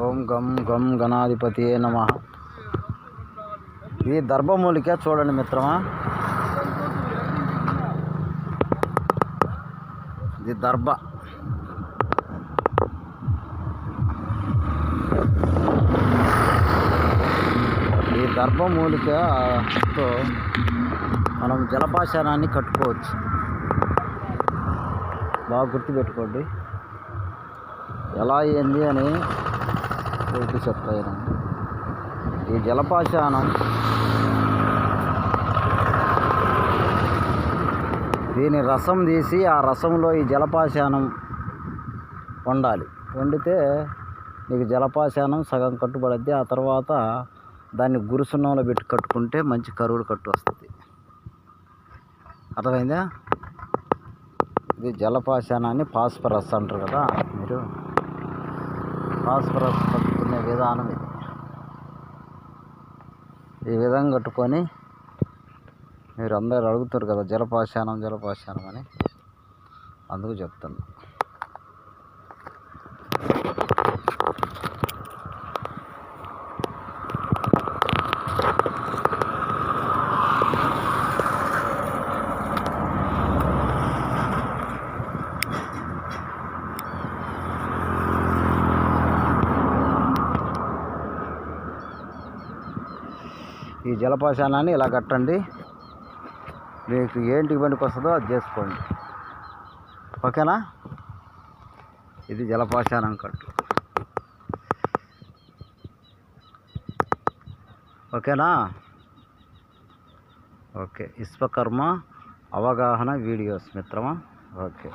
ఓం గం గం గణాధిపతి నమ. ఇది దర్భమూలిక చూడండి మిత్రమా. ఇది దర్భ. ఈ దర్భమూలికతో మనం జలపాశానాన్ని కట్టుకోవచ్చు. బాగా గుర్తుపెట్టుకోండి. ఎలా అయింది అని రోడ్డు చెప్తాను ఈ జలపాశానం దీని రసం తీసి ఆ రసంలో ఈ జలపాశానం వండాలి. వండితే నీకు జలపాశానం సగం కట్టుబడద్ది. ఆ తర్వాత దాన్ని గురుసున్నంలో పెట్టి కట్టుకుంటే మంచి కరువులు కట్టు వస్తుంది. అర్థమైందా? ఇది జలపాశానాన్ని పాస్పరస్ అంటారు కదా మీరు. ఫాస్ఫరస్ కట్టుకునే విధానం ఇది. ఈ విధంగా కట్టుకొని మీరు అందరు అడుగుతారు కదా జలపాశానం జలపాశానం అని. అందుకు చెప్తున్నా. ఈ జలపాశానాన్ని ఇలా కట్టండి. మీకు ఏంటికి బండికి వస్తుందో అది చేసుకోండి. ఓకేనా? ఇది జలపాశానం కట్టు. ఓకేనా? ఓకే. విశ్వకర్మ అవగాహన వీడియోస్ మిత్రమా? ఓకే.